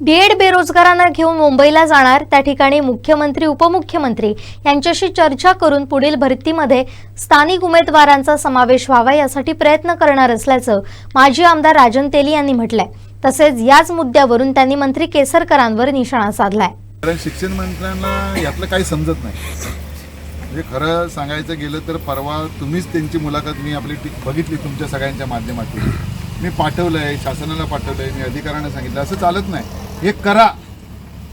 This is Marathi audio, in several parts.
डीएड बेरोजगारांना घेऊन मुंबईला जाणार त्या ठिकाणी मुख्यमंत्री उपमुख्यमंत्री यांच्याशी चर्चा करून पुढील भरतीमध्ये स्थानिक उमेदवारांचा समावेश व्हावा यासाठी प्रयत्न करणार असल्याचं माजी आमदार राजन तेली यांनी म्हटलंय. तसेच याच मुद्द्यावरून त्यांनी मंत्री केसरकरांवर निशाणा साधलाय. कारण शिक्षण मंत्र्यांना यातलं काही समजत नाही. म्हणजे खरं सांगायचं गेलं तर परवा तुम्हीच त्यांची मुलाखत मी आपली बघितली तुमच्या सगळ्यांच्या माध्यमातून. मी पाठवलं आहे शासनाला पाठवलं आहे मी अधिकाऱ्यांना सांगितलं असं चालत नाही. हे करा.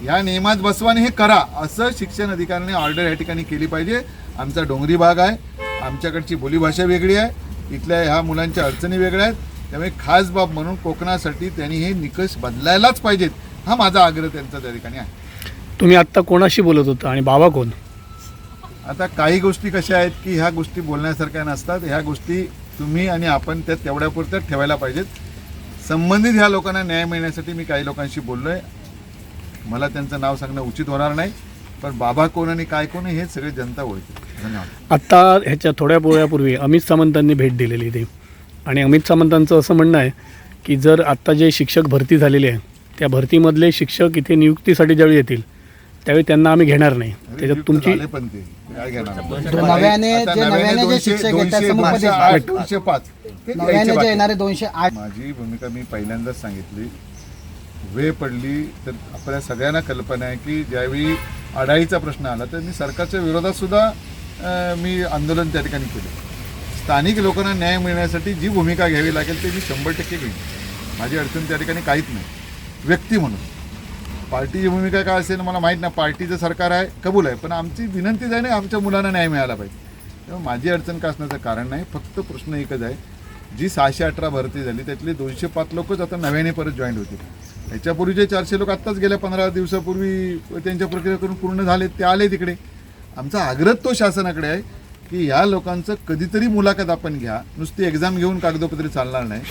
या नियमात बसवा आणि हे करा. असं शिक्षण अधिकाऱ्यांनी ऑर्डर या ठिकाणी केली पाहिजे. आमचा डोंगरी भाग आहे. आमच्याकडची बोलीभाषा वेगळी आहे. इथल्या ह्या मुलांच्या अडचणी वेगळ्या आहेत. त्यामुळे खास बाब म्हणून कोकणासाठी त्यांनी हे निकष बदलायलाच पाहिजेत. हा माझा आग्रह त्यांचा त्या ठिकाणी आहे. तुम्ही आत्ता कोणाशी बोलत होता आणि बाबा कोण? आता काही गोष्टी कशा आहेत की ह्या गोष्टी बोलण्यासारख्या नसतात. ह्या गोष्टी तुम्ही आणि आपण त्या तेवढ्यापुरत्या ठेवायला पाहिजेत. संबंधित ह्या लोकांना न्याय मिळण्यासाठी मी काही लोकांशी बोललो आहे मला त्यांचं नाव सांगणं उचित होणार नाही पण बाबा कोण आणि काय कोण हे सगळे जनता ओळखते धन्यवाद. आत्ता ह्याच्या थोड्या वेळापूर्वी अमित सामंतांनी भेट दिलेली इथे आणि अमित सामंतांचं असं म्हणणं आहे की जर आत्ता जे शिक्षक भरती झालेली आहे त्या भरतीमधले शिक्षक इथे नियुक्तीसाठी ज्यावेळी येतील त्यावेळी त्यांना आम्ही घेणार नाही. त्याच्यात तुमची झाले पण ते. काय घेणार? नव्याने आता जे- नव्याने नव्याने जे दोनशे- शिक्षक आहेत, दोनशे- त्या समुपदेश दोनशे आठ, दोनशे पाच. ते नव्याने द्यायचे जे बाकी. येणारे दोनशे आठ माझी भूमिका मी पहिल्यांदाच सांगितली. वेळ पडली तर आपल्या सगळ्यांना कल्पना आहे की ज्यावेळी अडाईचा प्रश्न आला तर मी सरकारच्या विरोधात सुद्धा अं, मी आंदोलन त्या ठिकाणी केलं. स्थानिक लोकांना न्याय मिळण्यासाठी जी भूमिका घ्यावी लागेल ते मी शंभर टक्के घेईन. माझी अडचण त्या ठिकाणी काहीच नाही. व्यक्ती म्हणून. पार्टीची भूमिका काय असेल मला माहीत नाही. पार्टीचं सरकार आहे कबूल आहे. पण आमची विनंतीच आहे ना आमच्या मुलांना न्याय मिळाला पाहिजे. तेव्हा माझी अडचण का असण्याचं कारण नाही फक्त प्रश्न एकच आहे. जी सहाशे अठरा भरती झाली त्यातले दोनशे पाच लोकच आता नव्याने परत जॉईन होतील. याच्यापूर्वीचे चारशे लोक आत्ताच गेल्या पंधरा दिवसापूर्वी त्यांच्या प्रक्रिया करून पूर्ण झाले ते आले तिकडे. आमचा आग्रह तो शासनाकडे आहे की ह्या लोकांचं कधीतरी मुलाखत आपण घ्या. नुसती एक्झाम घेऊन कागदोपत्री चालणार नाही.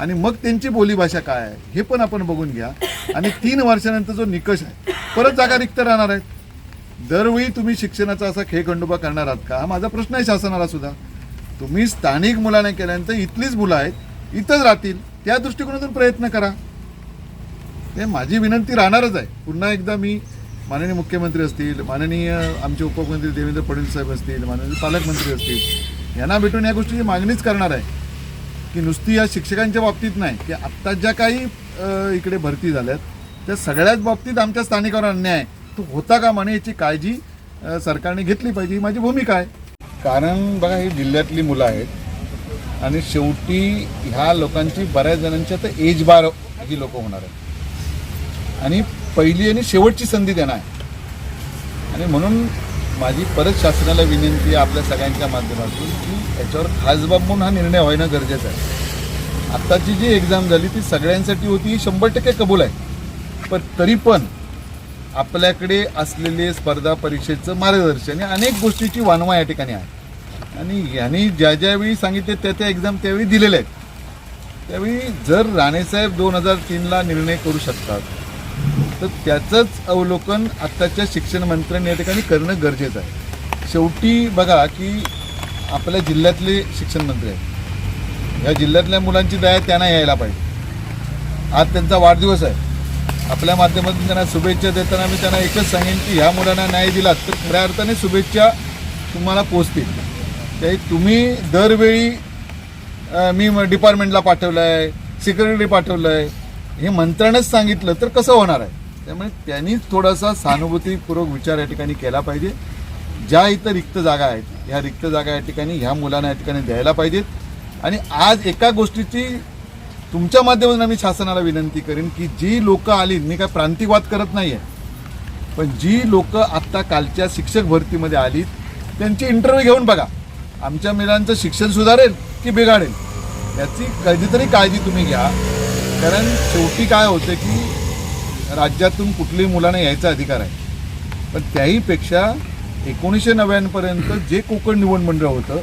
आणि मग त्यांची बोलीभाषा काय आहे हे पण आपण बघून घ्या. आणि तीन वर्षानंतर जो निकष आहे परत जागा रिक्त राहणार आहेत. दरवेळी तुम्ही शिक्षणाचा असा खेळखंडोबा करणार आहात का? हा माझा प्रश्न आहे शासनाला सुद्धा. तुम्ही स्थानिक मुलांना केल्यानंतर इथलीच मुलं आहेत इथंच राहतील त्या दृष्टिकोनातून प्रयत्न करा. ते माझी विनंती राहणारच आहे. पुन्हा एकदा मी माननीय मुख्यमंत्री असतील माननीय आमचे उपमुख्यमंत्री देवेंद्र फडणवीस साहेब असतील माननीय पालकमंत्री असतील यांना भेटून या गोष्टीची मागणीच करणार आहे. की नुसती या शिक्षकांच्या बाबतीत नाही की आत्ता ज्या काही इकडे भरती झाल्यात त्या सगळ्याच बाबतीत आमच्या स्थानिकावर अन्याय तो होता का म्हणे याची काळजी सरकारने घेतली पाहिजे ही माझी भूमिका आहे. कारण बघा ही जिल्ह्यातली मुलं आहेत आणि शेवटी ह्या लोकांची बऱ्याच जणांची आता एज बार ही लोक होणार आहेत. आणि पहिली आणि शेवटची संधी देणार आहे. आणि म्हणून माझी परत शासनाला विनंती आहे आपल्या सगळ्यांच्या माध्यमातून की याच्यावर खासबाब म्हणून हा निर्णय व्हायनं गरजेचं आहे. आत्ताची जी एक्झाम झाली ती सगळ्यांसाठी होती ही शंभर टक्के कबूल आहे. पण तरी पण आपल्याकडे असलेले स्पर्धा परीक्षेचं मार्गदर्शन या अनेक गोष्टीची वानवा या ठिकाणी आहे. आणि यांनी ज्या ज्यावेळी सांगितले त्या त्या एक्झाम त्यावेळी दिलेल्या आहेत. त्यावेळी जर राणेसाहेब दोन हजार तीनला निर्णय करू शकतात तर त्याचंच अवलोकन आत्ताच्या शिक्षण मंत्र्यांनी या ठिकाणी करणं गरजेचं आहे. शेवटी बघा की आपल्या जिल्ह्यातले शिक्षण मंत्री आहेत. या जिल्ह्यातल्या मुलांची दया त्यांना यायला पाहिजे. आज त्यांचा वाढदिवस आहे. आपल्या माध्यमातून त्यांना शुभेच्छा देताना मी त्यांना एकच सांगेन की ह्या मुलांना न्याय दिलात तर खऱ्या अर्थाने शुभेच्छा तुम्हाला पोचतील त्याही तुम्ही दरवेळी मी डिपार्टमेंटला पाठवलं आहे सिक्युरिटी पाठवलं आहे हे मंत्र्यानेच सांगितलं तर कसं होणार आहे? त्यामुळे त्यांनीच थोडासा सहानुभूतीपूर्वक विचार या ठिकाणी केला पाहिजे. ज्या इथं रिक्त जागा आहेत ह्या रिक्त जागा या ठिकाणी ह्या मुलांना या ठिकाणी द्यायला पाहिजेत. आणि आज एका गोष्टीची तुमच्या माध्यमातून आम्ही शासनाला विनंती करेन की जी लोकं आली मी काय प्रांतिकवाद करत नाही आहे पण जी लोकं आत्ता कालच्या शिक्षक भरतीमध्ये आली त्यांची इंटरव्ह्यू घेऊन बघा. आमच्या मुलांचं शिक्षण सुधारेल की बिघाडेल? याची कधीतरी काळजी तुम्ही घ्या. कारण शेवटी काय होतं की राज्यातून कुठल्याही मुलांना यायचा अधिकार आहे. पण त्याहीपेक्षा एकोणीसशे नव्याण्णवपर्यंत जे कोकण निवड मंडळ होतं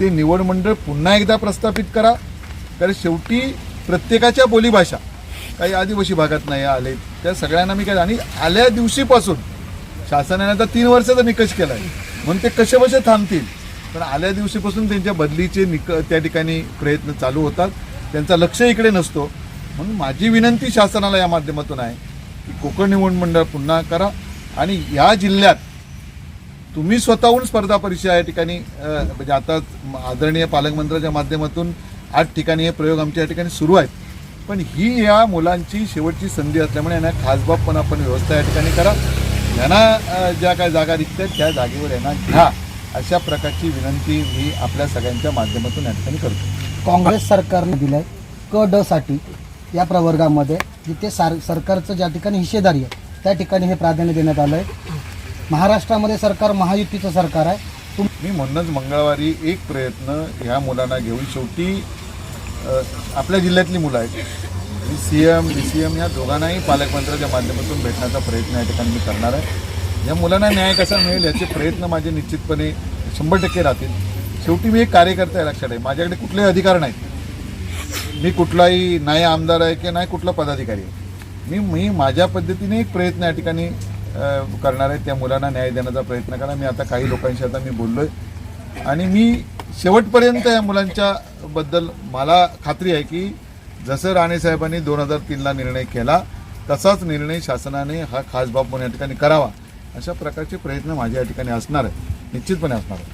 ते निवड मंडळ पुन्हा एकदा प्रस्थापित करा. कारण शेवटी प्रत्येकाच्या बोलीभाषा काही आदिवासी भागात नाही आले त्या सगळ्यांना मी काय आणि आल्या दिवशीपासून शासनाने आता तीन वर्षाचा निकष केला आहे म्हणून ते कसे थांबतील? पण आल्या दिवशीपासून त्यांच्या बदलीचे निक त्या ठिकाणी प्रयत्न चालू होतात. त्यांचा लक्ष इकडे नसतो. म्हणून माझी विनंती शासनाला या माध्यमातून आहे. की कोकण निवड मंडळ पुन्हा करा. आणि या जिल्ह्यात तुम्ही स्वतःहून स्पर्धा परीक्षा या ठिकाणी म्हणजे आता आदरणीय पालकमंत्र्याच्या माध्यमातून आठ ठिकाणी हे प्रयोग आमच्या या ठिकाणी सुरू आहेत. पण ही या मुलांची शेवटची संधी असल्यामुळे यांना खासबाब आपण व्यवस्था या ठिकाणी करा. यांना ज्या काय जागा रिक्त आहेत त्या जागेवर यांना घ्या. अशा प्रकारची विनंती मी आपल्या सगळ्यांच्या माध्यमातून या ठिकाणी करतो. काँग्रेस सरकारने दिलंय क ड साठी या प्रवर्गामध्ये. जिथे सार सरकारचं ज्या ठिकाणी हिस्सेदारी आहे त्या ठिकाणी हे प्राधान्य देण्यात आलं आहे महाराष्ट्रामध्ये सरकार महायुतीचं सरकार आहे. मी म्हणूनच मंगळवारी एक प्रयत्न ह्या मुलांना घेऊन शेवटी अ, आपल्या जिल्ह्यातली मुलं आहेत. मी C M D C M या दोघांनाही पालकमंत्र्याच्या माध्यमातून भेटण्याचा प्रयत्न या ठिकाणी मी करणार आहे. या मुलांना न्याय कसा मिळेल याचे प्रयत्न माझे निश्चितपणे शंभर टक्के राहतील. शेवटी मी एक कार्यकर्ता आहे लक्षात आहे माझ्याकडे कुठलेही अधिकार नाहीत. मी कुठलाही नाही आमदार आहे की नाही कुठला पदाधिकारी आहे. मी मी माझ्या पद्धतीने एक प्रयत्न या ठिकाणी करणार आहे. त्या मुलांना न्याय देण्याचा प्रयत्न करा. मी आता काही लोकांशी आता मी बोललोय. आणि मी शेवटपर्यंत या मुलांच्या बद्दल मला खात्री आहे की जसं राणेसाहेबांनी दोन हजार तीनला निर्णय केला तसाच निर्णय शासनाने हा खास बाब म्हणून या ठिकाणी करावा. अशा प्रकारचे प्रयत्न माझ्या या ठिकाणी असणार आहे. निश्चितपणे असणार आहे.